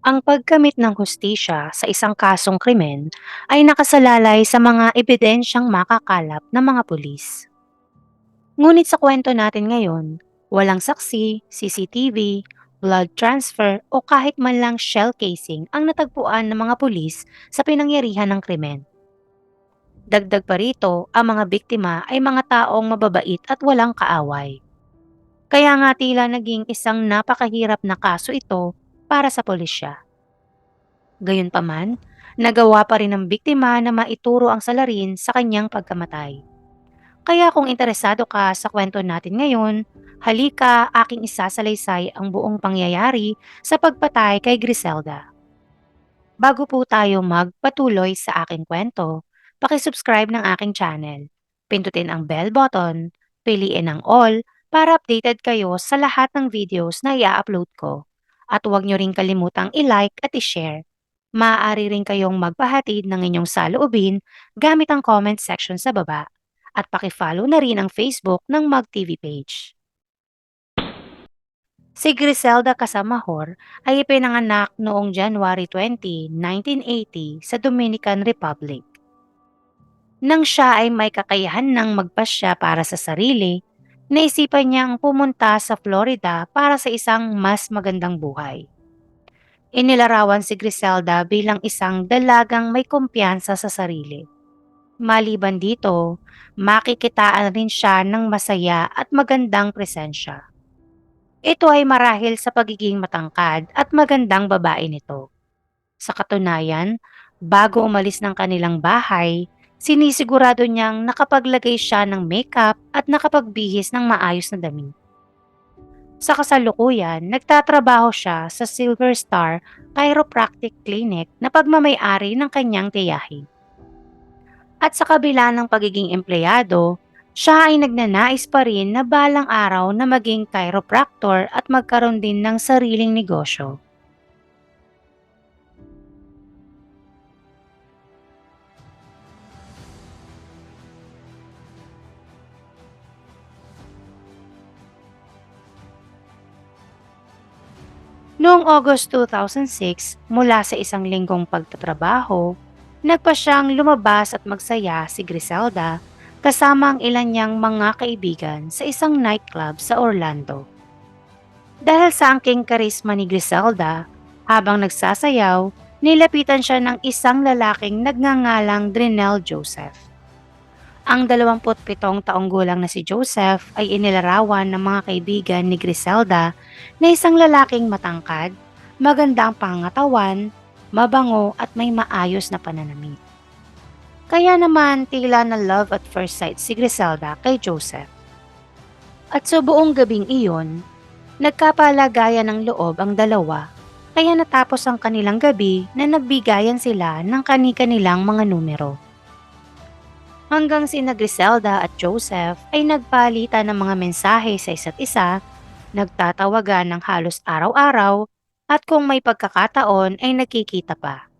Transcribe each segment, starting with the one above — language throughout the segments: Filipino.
Ang pagkamit ng hustisya sa isang kasong krimen ay nakasalalay sa mga ebidensyang makakalap ng mga pulis. Ngunit sa kwento natin ngayon, walang saksi, CCTV, blood transfer o kahit man lang shell casing ang natagpuan ng mga pulis sa pinangyarihan ng krimen. Dagdag pa rito, ang mga biktima ay mga taong mababait at walang kaaway. Kaya nga tila naging isang napakahirap na kaso ito para sa pulisya. Gayunpaman, nagawa pa rin ng biktima na maituro ang salarin sa kanyang pagkamatay. Kaya kung interesado ka sa kwento natin ngayon, halika aking isasalaysay ang buong pangyayari sa pagpatay kay Griselda. Bago po tayo magpatuloy sa aking kwento, pakisubscribe ng aking channel. Pindutin ang bell button, piliin ang all para updated kayo sa lahat ng videos na i-upload ko. At huwag nyo rin kalimutang i-like at i-share. Maaari rin kayong magpahatid ng inyong saloobin gamit ang comment section sa baba. At pakifollow na rin ang Facebook ng Mag TV page. Si Griselda Casamahor ay ipinanganak noong January 20, 1980 sa Dominican Republic. Nang siya ay may kakayahan ng magpasya para sa sarili, naisipan niyang pumunta sa Florida para sa isang mas magandang buhay. Inilarawan si Griselda bilang isang dalagang may kumpiyansa sa sarili. Maliban dito, makikitaan rin siya ng masaya at magandang presensya. Ito ay marahil sa pagiging matangkad at magandang babae nito. Sa katunayan, bago umalis ng kanilang bahay, sinisigurado niyang nakapaglagay siya ng makeup at nakapagbihis ng maayos na damit. Sa kasalukuyan, nagtatrabaho siya sa Silver Star Chiropractic Clinic na pagmamayari ng kanyang tiyahin. At sa kabila ng pagiging empleyado, siya ay nagnanais pa rin na balang araw na maging chiropractor at magkaroon din ng sariling negosyo. Noong August 2006, mula sa isang linggong pagtatrabaho, nagpa siyang lumabas at magsaya si Griselda kasama ang ilan niyang mga kaibigan sa isang nightclub sa Orlando. Dahil sa angking karisma ni Griselda, habang nagsasayaw, nilapitan siya ng isang lalaking nagngangalang Drinell Joseph. Ang 27 taong gulang na si Joseph ay inilarawan ng mga kaibigan ni Griselda na isang lalaking matangkad, magandang pangatawan, mabango at may maayos na pananamit. Kaya naman tila na love at first sight si Griselda kay Joseph. At sa buong gabing iyon, nagkapalagayan ng loob ang dalawa kaya natapos ang kanilang gabi na nagbigayan sila ng kani-kanilang mga numero. Hanggang sina Griselda at Joseph ay nagpalitan ng mga mensahe sa isa't isa, nagtatawagan ng halos araw-araw at kung may pagkakataon ay nakikita pa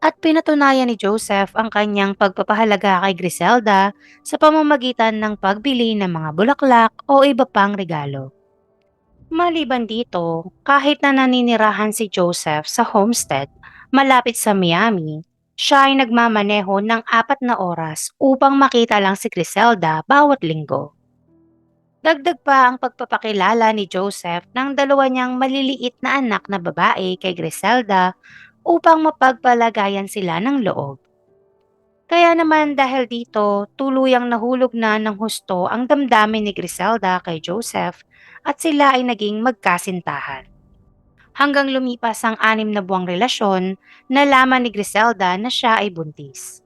at pinatunayan ni Joseph ang kanyang pagpapahalaga kay Griselda sa pamamagitan ng pagbili ng mga bulaklak o iba pang regalo. Maliban dito, kahit na naninirahan si Joseph sa homestead malapit sa Miami, siya ay nagmamaneho ng apat na oras upang makita lang si Griselda bawat linggo. Dagdag pa ang pagpapakilala ni Joseph ng dalawa niyang maliliit na anak na babae kay Griselda upang mapagpalagayan sila ng loob. Kaya naman dahil dito, tuluyang nahulog na ng husto ang damdamin ni Griselda kay Joseph at sila ay naging magkasintahan. Hanggang lumipas ang anim na buwang relasyon, nalaman ni Griselda na siya ay buntis.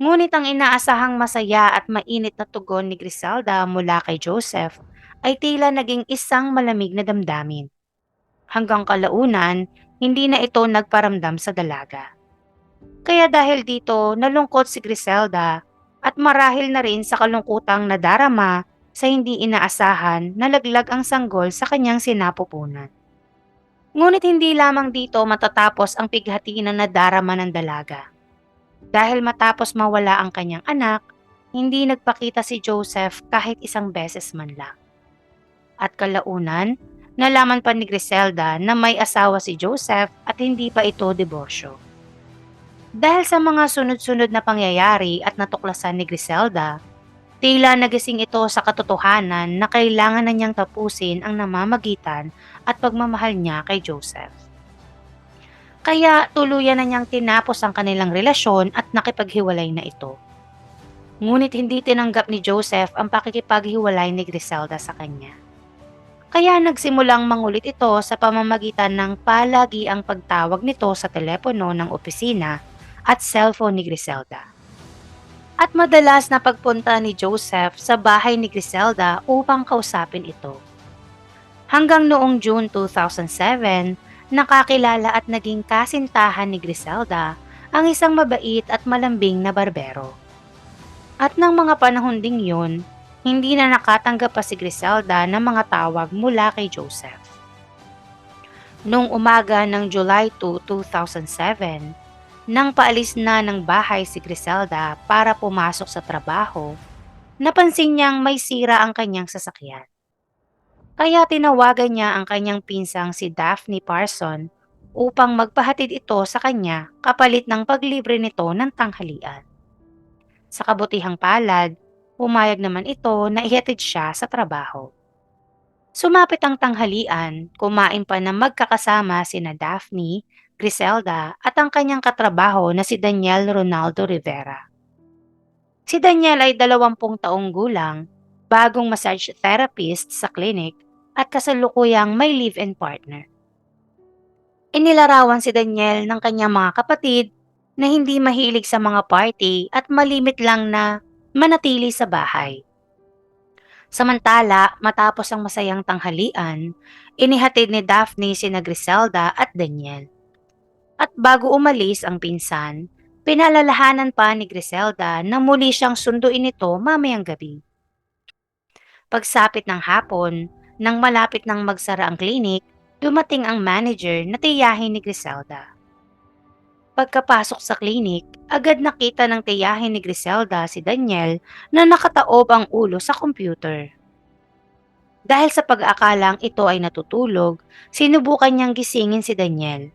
Ngunit ang inaasahang masaya at mainit na tugon ni Griselda mula kay Joseph ay tila naging isang malamig na damdamin. Hanggang kalaunan, hindi na ito nagparamdam sa dalaga. Kaya dahil dito, nalungkot si Griselda at marahil na rin sa kalungkutang nadarama sa hindi inaasahan na laglag ang sanggol sa kanyang sinapupunan. Ngunit hindi lamang dito matatapos ang pighati na nadarama ng dalaga. Dahil matapos mawala ang kanyang anak, hindi nagpakita si Joseph kahit isang beses man lang. At kalaunan, nalaman pa ni Griselda na may asawa si Joseph at hindi pa ito diborsyo. Dahil sa mga sunod-sunod na pangyayari at natuklasan ni Griselda, tila nagising ito sa katotohanan na kailangan na niyang tapusin ang namamagitan at pagmamahal niya kay Joseph. Kaya tuluyan na niyang tinapos ang kanilang relasyon at nakipaghiwalay na ito. Ngunit hindi tinanggap ni Joseph ang pakikipaghiwalay ni Griselda sa kanya. Kaya nagsimulang mangulit ito sa pamamagitan ng palagi ang pagtawag nito sa telepono ng opisina at cellphone ni Griselda. At madalas na pagpunta ni Joseph sa bahay ni Griselda upang kausapin ito. Hanggang noong June 2007, nakakilala at naging kasintahan ni Griselda ang isang mabait at malambing na barbero. At ng mga panahon ding yun, hindi na nakatanggap pa si Griselda ng mga tawag mula kay Joseph. Noong umaga ng July 2, 2007, nang paalis na ng bahay si Griselda para pumasok sa trabaho, napansin niyang may sira ang kanyang sasakyan. Kaya tinawagan niya ang kanyang pinsang si Daphne Parson upang magpahatid ito sa kanya kapalit ng paglibre nito ng tanghalian. Sa kabutihang palad, pumayag naman ito na ihatid siya sa trabaho. Sumapit ang tanghalian, kumain pa na magkakasama sina Daphne, Griselda at ang kanyang katrabaho na si Daniel Ronaldo Rivera. Si Daniel ay dalawampung taong gulang, bagong massage therapist sa clinic at kasalukuyang may live-in partner. Inilarawan si Daniel ng kanyang mga kapatid na hindi mahilig sa mga party at malimit lang na manatili sa bahay. Samantala, matapos ang masayang tanghalian, inihatid ni Daphne sina Griselda at Daniel. At bago umalis ang pinsan, pinalalahanan pa ni Griselda na muli siyang sunduin ito mamayang gabi. Pagsapit ng hapon, nang malapit nang magsara ang klinik, dumating ang manager na tiyahin ni Griselda. Pagkapasok sa klinik, agad nakita ng tiyahin ni Griselda si Daniel na nakataob ang ulo sa computer. Dahil sa pag-aakalang ito ay natutulog, sinubukan niyang gisingin si Daniel.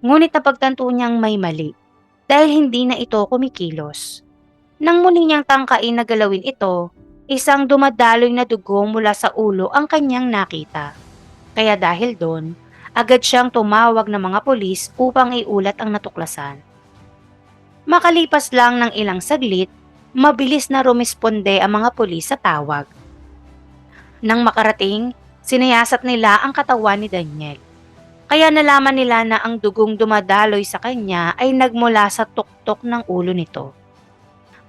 Ngunit napagtanto niyang may mali dahil hindi na ito kumikilos. Nang muli niyang tangkain na galawin ito, isang dumadaloy na dugo mula sa ulo ang kanyang nakita. Kaya dahil doon, agad siyang tumawag ng mga polis upang iulat ang natuklasan. Makalipas lang ng ilang saglit, mabilis na rumisponde ang mga polis sa tawag. Nang makarating, sinayasat nila ang katawan ni Daniel. Kaya nalaman nila na ang dugong dumadaloy sa kanya ay nagmula sa tuktok ng ulo nito.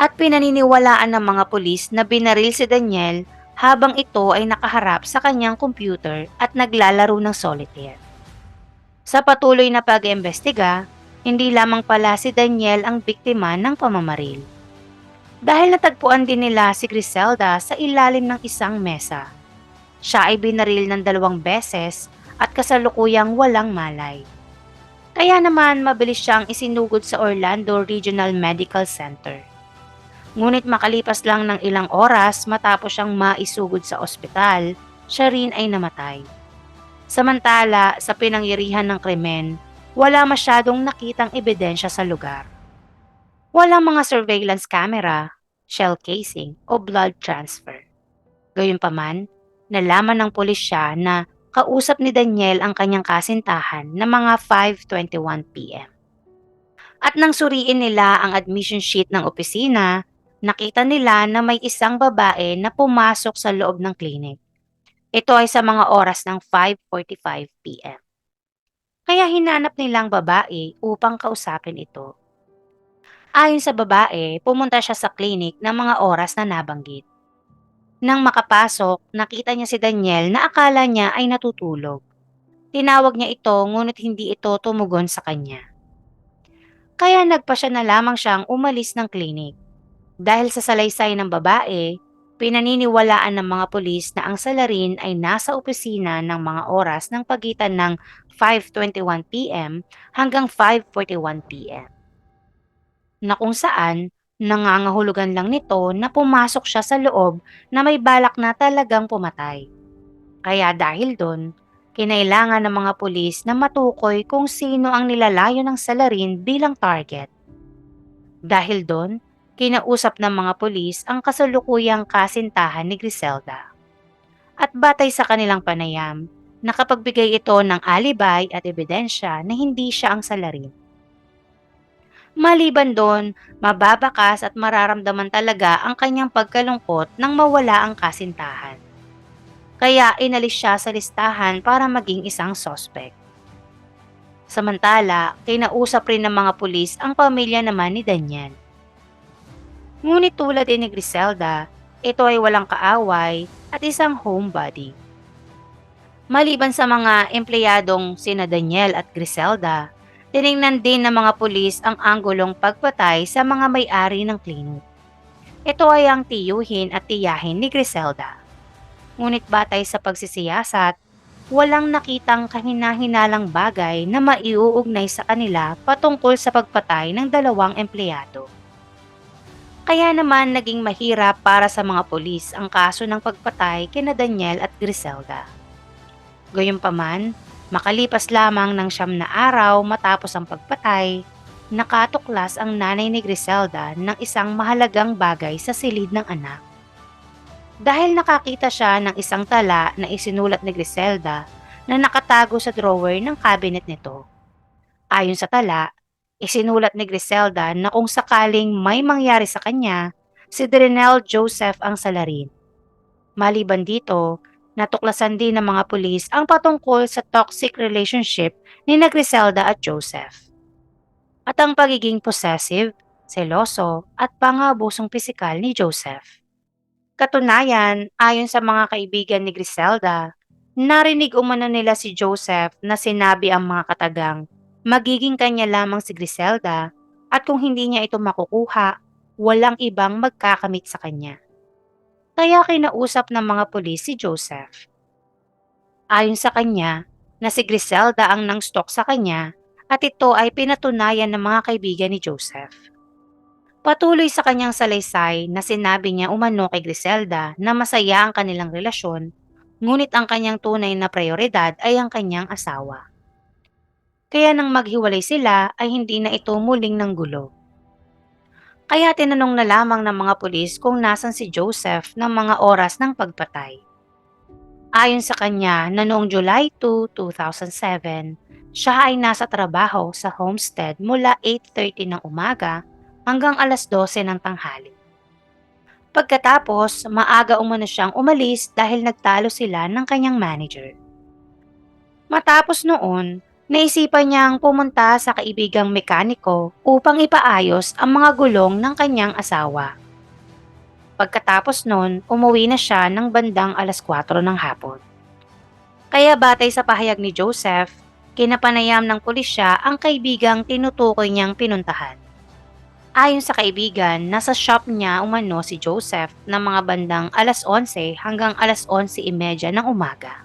At pinaniniwalaan ng mga polis na binaril si Daniel habang ito ay nakaharap sa kanyang computer at naglalaro ng solitaire. Sa patuloy na pag-imbestiga, hindi lamang pala si Daniel ang biktima ng pamamaril. Dahil natagpuan din nila si Griselda sa ilalim ng isang mesa. Siya ay binaril ng dalawang beses at kasalukuyang walang malay. Kaya naman mabilis siyang isinugod sa Orlando Regional Medical Center. Ngunit makalipas lang ng ilang oras matapos siyang maisugod sa ospital, siya rin ay namatay. Samantala, sa pinangyarihan ng krimen, wala masyadong nakitang ebidensya sa lugar. Walang mga surveillance camera, shell casing o blood transfer. Gayunpaman, nalaman ng pulisya na kausap ni Daniel ang kanyang kasintahan na mga 5.21pm. At nang suriin nila ang admission sheet ng opisina, nakita nila na may isang babae na pumasok sa loob ng klinik. Ito ay sa mga oras ng 5.45pm. Kaya hinanap nilang babae upang kausapin ito. Ayon sa babae, pumunta siya sa klinik ng mga oras na nabanggit. Nang makapasok, nakita niya si Daniel na akala niya ay natutulog. Tinawag niya ito ngunit hindi ito tumugon sa kanya. Kaya nagpa siya na lamang siyang umalis ng klinik. Dahil sa salaysay ng babae, pinaniniwalaan ng mga pulis na ang salarin ay nasa opisina ng mga oras ng pagitan ng 5.21pm hanggang 5.41pm. Na kung saan, nangangahulugan lang nito na pumasok siya sa loob na may balak na talagang pumatay. Kaya dahil doon, kinailangan ng mga pulis na matukoy kung sino ang nilalayo ng salarin bilang target. Dahil doon, kinausap ng mga pulis ang kasalukuyang kasintahan ni Griselda. At batay sa kanilang panayam, nakapagbigay ito ng alibay at ebidensya na hindi siya ang salarin. Maliban doon, mababakas at mararamdaman talaga ang kanyang pagkalungkot nang mawala ang kasintahan. Kaya inalis siya sa listahan para maging isang sospek. Samantala, kinausap rin ng mga pulis ang pamilya naman ni Daniel. Ngunit tulad din ni Griselda, ito ay walang kaaway at isang homebody. Maliban sa mga empleyadong sina Daniel at Griselda, tiningnan din ng mga pulis ang anggulong pagpatay sa mga may-ari ng klinik. Ito ay ang tiyuhin at tiyahin ni Griselda. Ngunit batay sa pagsisiyasat, walang nakitang kahina-hinalang bagay na maiuugnay sa kanila patungkol sa pagpatay ng dalawang empleyado. Kaya naman naging mahirap para sa mga pulis ang kaso ng pagpatay kina Daniel at Griselda. Gayunpaman, makalipas lamang ng siyam na araw matapos ang pagpatay, nakatuklas ang nanay ni Griselda ng isang mahalagang bagay sa silid ng anak. Dahil nakakita siya ng isang tala na isinulat ni Griselda na nakatago sa drawer ng cabinet nito. Ayon sa tala, isinulat ni Griselda na kung sakaling may mangyari sa kanya, si Drenel Joseph ang salarin. Maliban dito, natuklasan din ng mga pulis ang patungkol sa toxic relationship ni Griselda at Joseph. At ang pagiging possessive, seloso at pangabusong pisikal ni Joseph. Katunayan, ayon sa mga kaibigan ni Griselda, narinig umano nila si Joseph na sinabi ang mga katagang magiging kanya lamang si Griselda at kung hindi niya ito makukuha, walang ibang magkakamit sa kanya kaya kinausap ng mga pulis si Joseph. Ayon sa kanya, na si Griselda ang nang stalk sa kanya at ito ay pinatunayan ng mga kaibigan ni Joseph. Patuloy sa kanyang salaysay na sinabi niya umano kay Griselda na masaya ang kanilang relasyon, ngunit ang kanyang tunay na prioridad ay ang kanyang asawa. Kaya nang maghiwalay sila ay hindi na ito muling ng gulo. Kaya tinanong na lamang ng mga pulis kung nasan si Joseph ng mga oras ng pagpatay. Ayon sa kanya na noong July 2, 2007, siya ay nasa trabaho sa homestead mula 8.30 ng umaga hanggang alas 12 ng tanghali. Pagkatapos, maaga umano siyang umalis dahil nagtalo sila ng kanyang manager. Matapos noon, naisipan niyang pumunta sa kaibigang mekaniko upang ipaayos ang mga gulong ng kanyang asawa. Pagkatapos nun, umuwi na siya ng bandang alas 4 ng hapon. Kaya batay sa pahayag ni Joseph, kinapanayam ng pulisya ang kaibigang tinutukoy niyang pinuntahan. Ayon sa kaibigan, nasa shop niya umano si Joseph ng mga bandang alas 11 hanggang alas 11.30 ng umaga.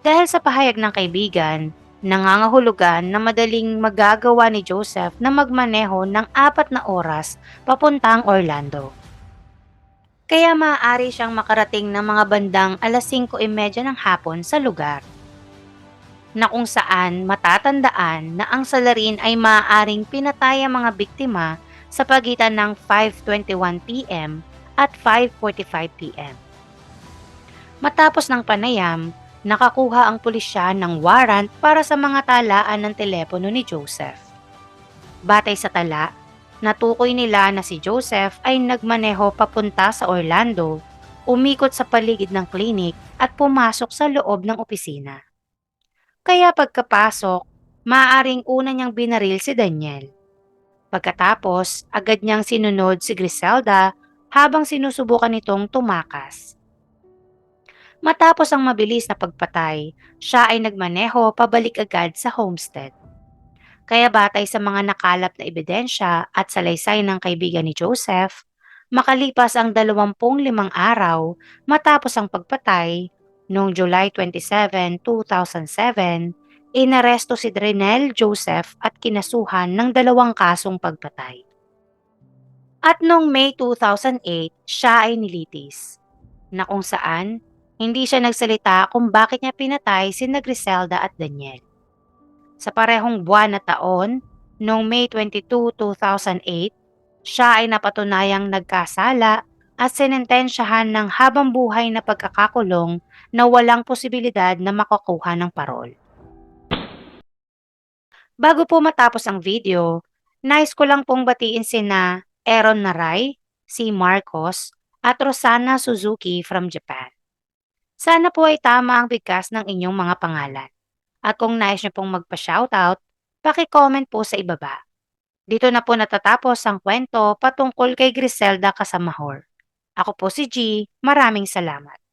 Dahil sa pahayag ng kaibigan, Nangangahulugan na madaling magagawa ni Joseph na magmaneho ng apat na oras papuntang Orlando. Kaya maaari siyang makarating ng mga bandang alas 5.30 ng hapon sa lugar na kung saan matatandaan na ang salarin ay maaaring pinatay ang mga biktima sa pagitan ng 5.21pm at 5.45pm. Matapos ng panayam, nakakuha ang pulisya ng warrant para sa mga talaan ng telepono ni Joseph. Batay sa tala, natukoy nila na si Joseph ay nagmaneho papunta sa Orlando, umikot sa paligid ng klinik at pumasok sa loob ng opisina. Kaya pagkapasok, maaaring una niyang binaril si Daniel. Pagkatapos, agad niyang sinunod si Griselda habang sinusubukan nitong tumakas. Matapos ang mabilis na pagpatay, siya ay nagmaneho pabalik agad sa homestead. Kaya batay sa mga nakalap na ebidensya at salaysay ng kaibigan ni Joseph, makalipas ang 25 araw matapos ang pagpatay, noong July 27, 2007, inaresto si Drenel Joseph at kinasuhan ng dalawang kasong pagpatay. At noong May 2008, siya ay nilitis, na kung saan Hindi siya nagsalita kung bakit niya pinatay sina Griselda at Daniel. Sa parehong buwan na taon, noong May 22, 2008, siya ay napatunayang nagkasala at sinentensyahan ng habang buhay na pagkakakulong na walang posibilidad na makakuha ng parol. Bago po matapos ang video, nais ko lang pong batiin sina Aaron Naray, si Marcos, at Rosana Suzuki from Japan. Sana po ay tama ang bigkas ng inyong mga pangalan. At kung nais niyo pong magpa-shoutout, paki-comment po sa ibaba. Dito na po natatapos ang kwento patungkol kay Griselda Casamahor. Ako po si G. Maraming salamat.